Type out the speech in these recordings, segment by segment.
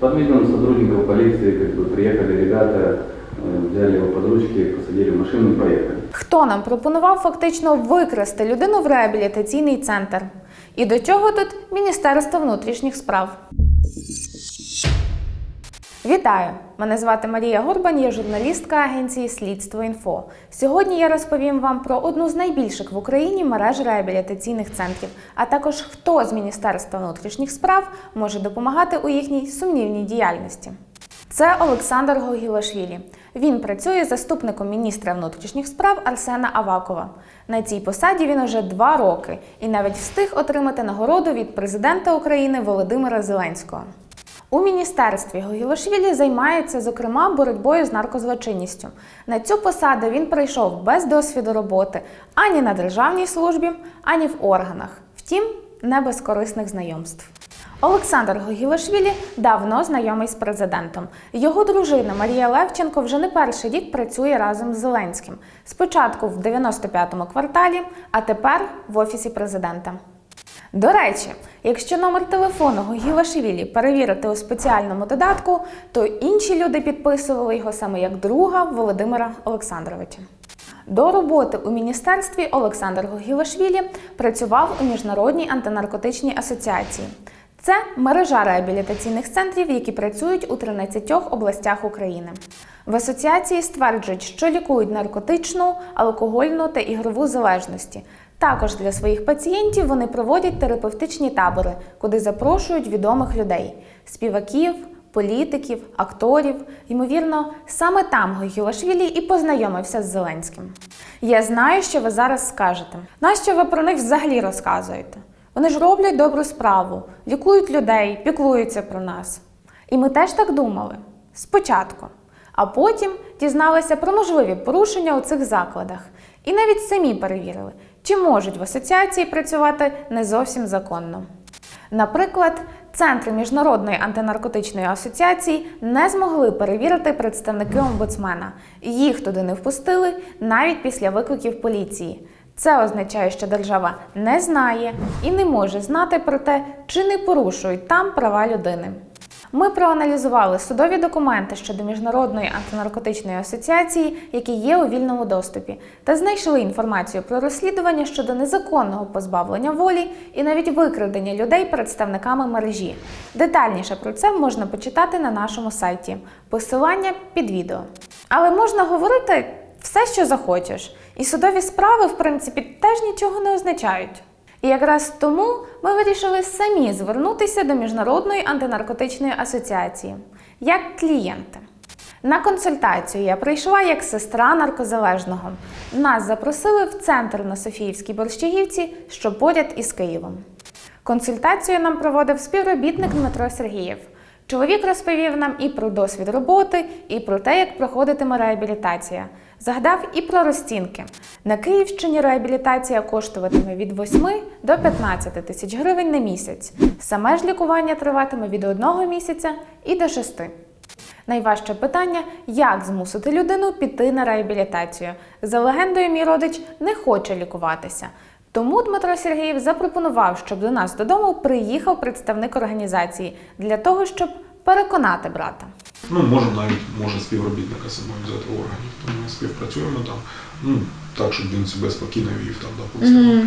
Под видом сотрудников полиции как бы приехали ребята, э, взяли его под ручки, посадили в машину и поехали. Хто нам пропонував фактично викрасти людину в реабілітаційний центр? І до чого тут Міністерство внутрішніх справ? Вітаю! Мене звати Марія Горбань, я журналістка агенції Слідство інфо. Сьогодні я розповім вам про одну з найбільших в Україні мереж реабілітаційних центрів, а також хто з Міністерства внутрішніх справ може допомагати у їхній сумнівній діяльності. Це Олександр Гогілашвілі. Він працює заступником міністра внутрішніх справ Арсена Авакова. На цій посаді він уже два роки і навіть встиг отримати нагороду від президента України Володимира Зеленського. У міністерстві Гогілашвілі займається, зокрема, боротьбою з наркозлочинністю. На цю посаду він прийшов без досвіду роботи ані на державній службі, ані в органах. Втім, не без корисних знайомств. Олександр Гогілашвілі давно знайомий з президентом. Його дружина Марія Левченко вже не перший рік працює разом з Зеленським. Спочатку в 95-му кварталі, а тепер в офісі президента. До речі, якщо номер телефону Гогілашвілі перевірити у спеціальному додатку, то інші люди підписували його саме як друга Володимира Олександровича. До роботи у міністерстві Олександр Гогілашвілі працював у Міжнародній антинаркотичній асоціації. Це мережа реабілітаційних центрів, які працюють у 13 областях України. В асоціації стверджують, що лікують наркотичну, алкогольну та ігрову залежності. Також для своїх пацієнтів вони проводять терапевтичні табори, куди запрошують відомих людей співаків, політиків, акторів. Ймовірно, саме там Гогілашвілі і познайомився з Зеленським. Я знаю, що ви зараз скажете. Нащо ви про них взагалі розказуєте? Вони ж роблять добру справу, лікують людей, піклуються про нас. І ми теж так думали спочатку. А потім дізналися про можливі порушення у цих закладах. І навіть самі перевірили, чи можуть в асоціації працювати не зовсім законно. Наприклад, центри Міжнародної антинаркотичної асоціації не змогли перевірити представники омбудсмена. Їх туди не впустили навіть після викликів поліції. Це означає, що держава не знає і не може знати про те, чи не порушують там права людини. Ми проаналізували судові документи щодо Міжнародної антинаркотичної асоціації, які є у вільному доступі, та знайшли інформацію про розслідування щодо незаконного позбавлення волі і навіть викрадення людей представниками мережі. Детальніше про це можна почитати на нашому сайті. Посилання під відео. Але можна говорити все, що захочеш, і судові справи, в принципі, теж нічого не означають. І якраз тому ми вирішили самі звернутися до Міжнародної антинаркотичної асоціації як клієнти. На консультацію я прийшла як сестра наркозалежного. Нас запросили в центр на Софіївській Борщагівці, що поряд із Києвом. Консультацію нам проводив співробітник Дмитро Сергієв. Чоловік розповів нам і про досвід роботи, і про те, як проходитиме реабілітація. Згадав і про розцінки. На Київщині реабілітація коштуватиме від 8 до 15 тисяч гривень на місяць. Саме ж лікування триватиме від одного місяця і до 6. Найважче питання як змусити людину піти на реабілітацію. За легендою, мій родич не хоче лікуватися. Тому Дмитро Сергієв запропонував, щоб до нас додому приїхав представник організації для того, щоб переконати брата. Ну, можемо навіть може співробітника самого взяти органів. Тому ми співпрацюємо там, ну так, щоб він себе спокійно вів там, допустимо.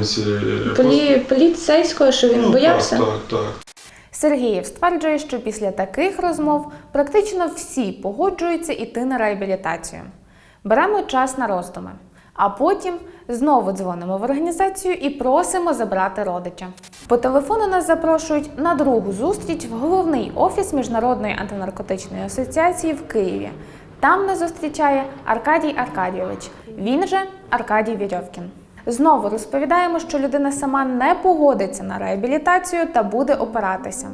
Ось е, Полі... Поліцейського, що він ну, боявся? Так, так, так. Сергієв стверджує, що після таких розмов практично всі погоджуються йти на реабілітацію. Беремо час на роздуми, а потім знову дзвонимо в організацію і просимо забрати родича. По телефону нас запрошують на другу зустріч в головний офіс Міжнародної антинаркотичної асоціації в Києві. Там нас зустрічає Аркадій Аркадійович, він же Аркадій Вірьовкін. Знову розповідаємо, що людина сама не погодиться на реабілітацію та буде опиратися.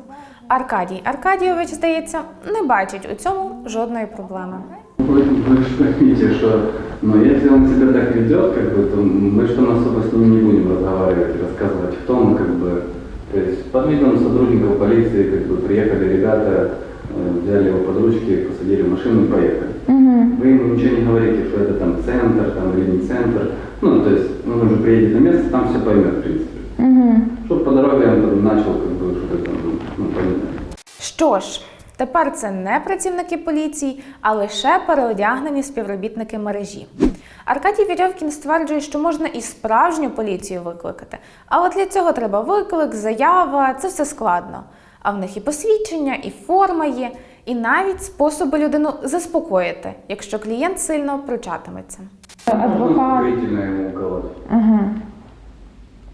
Аркадій Аркадійович, здається, не бачить у цьому жодної проблеми. Вы, же поймите, что ну, если он себя так ведет, как бы, то мы что особо с ним не будем разговаривать и рассказывать в том, как бы, то есть под видом сотрудников полиции, как бы, приехали ребята, э, взяли его под ручки, посадили в машину и поехали. Вы ему ничего не говорите, что это там центр там, или не центр. Ну, то есть он уже приедет на место, там все поймет, в принципе. Чтобы по дороге он там начал как бы что-то там, ну, понятно. Що ж, тепер це не працівники поліції, а лише переодягнені співробітники мережі. Аркадій Вірьовкін стверджує, що можна і справжню поліцію викликати, але для цього треба виклик, заява, це все складно. А в них і посвідчення, і форма є, і навіть способи людину заспокоїти, якщо клієнт сильно пручатиметься. Можно Адвокат. Угу.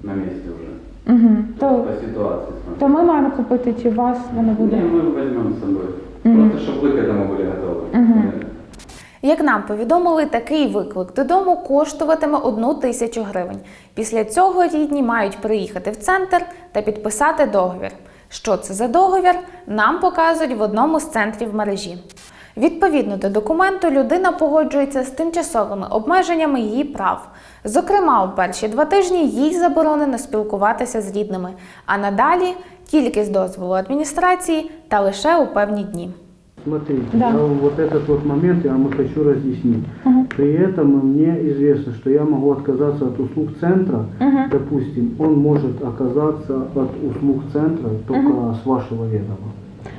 на месте уже. Угу. То, По ситуации смотря. то ми маємо купити, чи вас воно Не, буде? мы возьмем с собой. Мгм. Просто чтобы вы к этому были готовы. Мгм. Як нам повідомили, такий виклик додому коштуватиме одну тисячу гривень. Після цього рідні мають приїхати в центр та підписати договір. Що це за договір, нам показують в одному з центрів мережі. Відповідно до документу, людина погоджується з тимчасовими обмеженнями її прав. Зокрема, у перші два тижні їй заборонено спілкуватися з рідними, а надалі тільки з дозволу адміністрації та лише у певні дні. Смотрите, Да. я вот этот вот момент я вам хочу разъяснить. Мгм. При этом мне известно, что я могу отказаться от услуг центра. Мгм. Допустим, он может оказаться от услуг центра только с вашего ведома.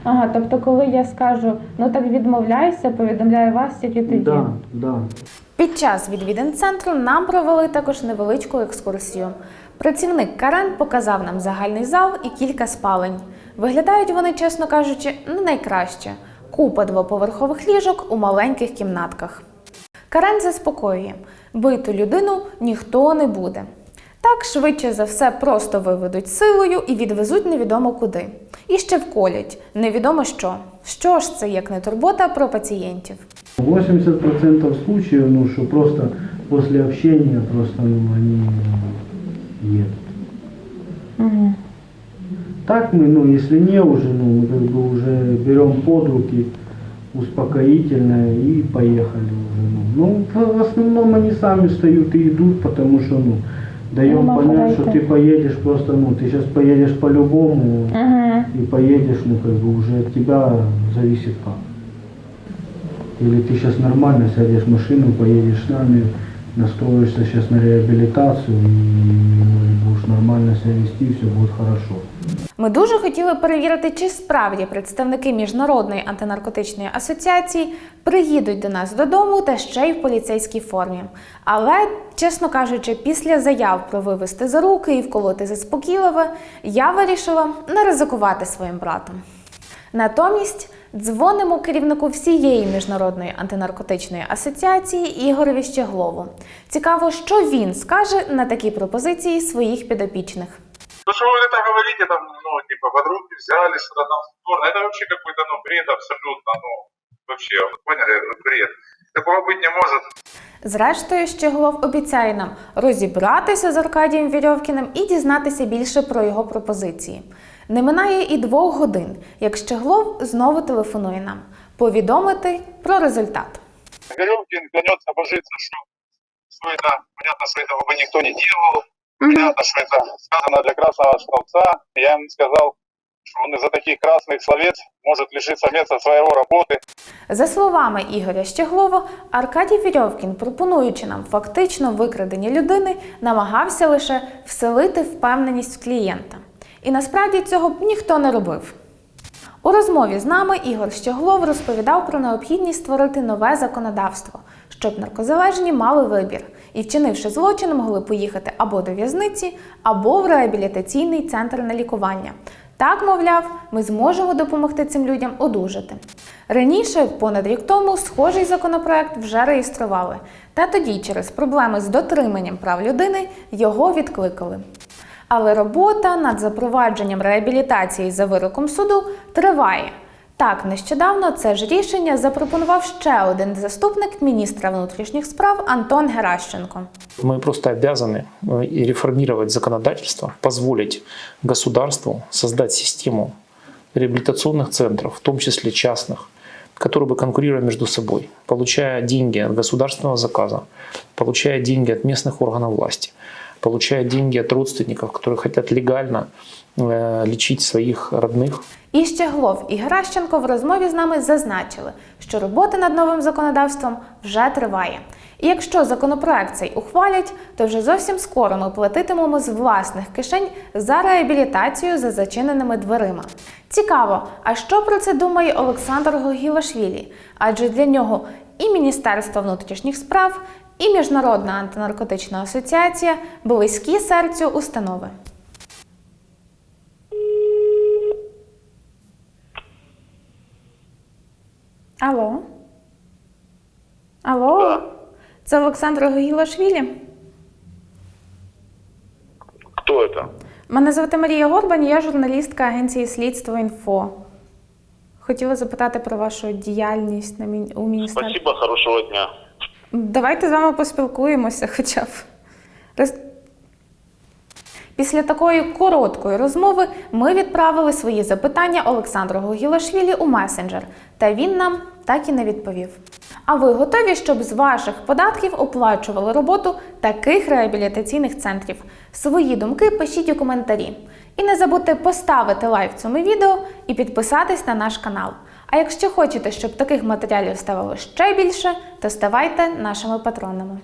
Ага, тобто, коли я скажу, ну так відмовляюся, повідомляю вас тільки тоді. Да, да. Під час відвідин центру нам провели також невеличку екскурсію. Працівник Карен показав нам загальний зал і кілька спалень. Виглядають вони, чесно кажучи, не найкраще. Купа двоповерхових ліжок у маленьких кімнатках. Карен заспокоює: биту людину ніхто не буде. Так швидше за все просто виведуть силою і відвезуть невідомо куди. І ще вколять невідомо що. Що ж це як не турбота про пацієнтів? 80% случаев, ну, что просто после общения просто ну, они едут. Угу. Так мы, ну, если не уже, ну, мы как бы уже берем под руки успокоительное и поехали уже. Ну, ну в в основном они сами встают и идут, потому что, ну, даем понять, что ты поедешь просто, ну, ты сейчас поедешь по-любому Угу. и поедешь, ну, как бы уже от тебя зависит как. Или ты сейчас нормально сядешь в машину, поедешь с нами, настроишься сейчас на реабилитацию и может, будешь нормально себя вести, все будет хорошо. Ми дуже хотіли перевірити, чи справді представники міжнародної антинаркотичної асоціації приїдуть до нас додому та ще й в поліцейській формі. Але, чесно кажучи, після заяв про вивести за руки і вколоти заспокійливе, я вирішила не ризикувати своїм братом. Натомість дзвонимо керівнику всієї міжнародної антинаркотичної асоціації Ігорові Щеглову. Цікаво, що він скаже на такі пропозиції своїх підопічних. Ну что вы это говорите, там, ну, типа, под руки взяли, что-то там сторону. Это вообще какой-то, ну, бред абсолютно, ну, вообще, вы поняли, это бред. Такого быть не может. Зрештою, Щеглов обіцяє нам розібратися з Аркадієм Вірьовкіним і дізнатися більше про його пропозиції. Не минає і двох годин, як Щеглов знову телефонує нам повідомити про результат. Веревкин клянется божиться, что все это, понятно, что этого бы никто не делал. Понятно, что это сказано для красного словца. Я ему сказал, что он из-за таких красных словец может лишиться места своего работы. За словами Ігоря Щеглова, Аркадій Вірьовкін, пропонуючи нам фактично викрадення людини, намагався лише вселити впевненість в клієнта. І насправді цього б ніхто не робив. У розмові з нами Ігор Щеглов розповідав про необхідність створити нове законодавство, щоб наркозалежні мали вибір і, вчинивши злочин, могли поїхати або до в'язниці, або в реабілітаційний центр на лікування. Так, мовляв, ми зможемо допомогти цим людям одужати. Раніше, понад рік тому, схожий законопроект вже реєстрували, та тоді, через проблеми з дотриманням прав людини, його відкликали. Але робота над запровадженням реабілітації за вироком суду триває. Так, нещодавно це ж рішення запропонував ще один заступник міністра внутрішніх справ Антон Геращенко. Мы просто обязаны э, и реформировать законодательство, позволить государству создать систему реабилитационных центров, в том числе частных, которые бы конкурировали между собой, получая деньги от государственного заказа, получая деньги от местных органов власти, получая деньги от родственников, которые хотят легально э, лечить своих родных І Щеглов і Геращенко в розмові з нами зазначили, що робота над новим законодавством вже триває. І якщо законопроект цей ухвалять, то вже зовсім скоро ми платитимемо з власних кишень за реабілітацію за зачиненими дверима. Цікаво, а що про це думає Олександр Гогілашвілі? Адже для нього і Міністерство внутрішніх справ, і Міжнародна антинаркотична асоціація близькі серцю установи. Алло? Алло? Це Олександр Гогілашвілі? Кто это? Мене звати Марія Горбань, я журналістка агенції Слідство Інфо. Хотіла запитати про вашу діяльність на мі... у міністерстві. Спасибо, хорошего дня. Давайте з вами поспілкуємося хоча б. Після такої короткої розмови ми відправили свої запитання Олександру Гогілашвілі у месенджер, та він нам так і не відповів. А ви готові, щоб з ваших податків оплачували роботу таких реабілітаційних центрів? Свої думки пишіть у коментарі. І не забудьте поставити лайк цьому відео і підписатись на наш канал. А якщо хочете, щоб таких матеріалів ставало ще більше, то ставайте нашими патронами.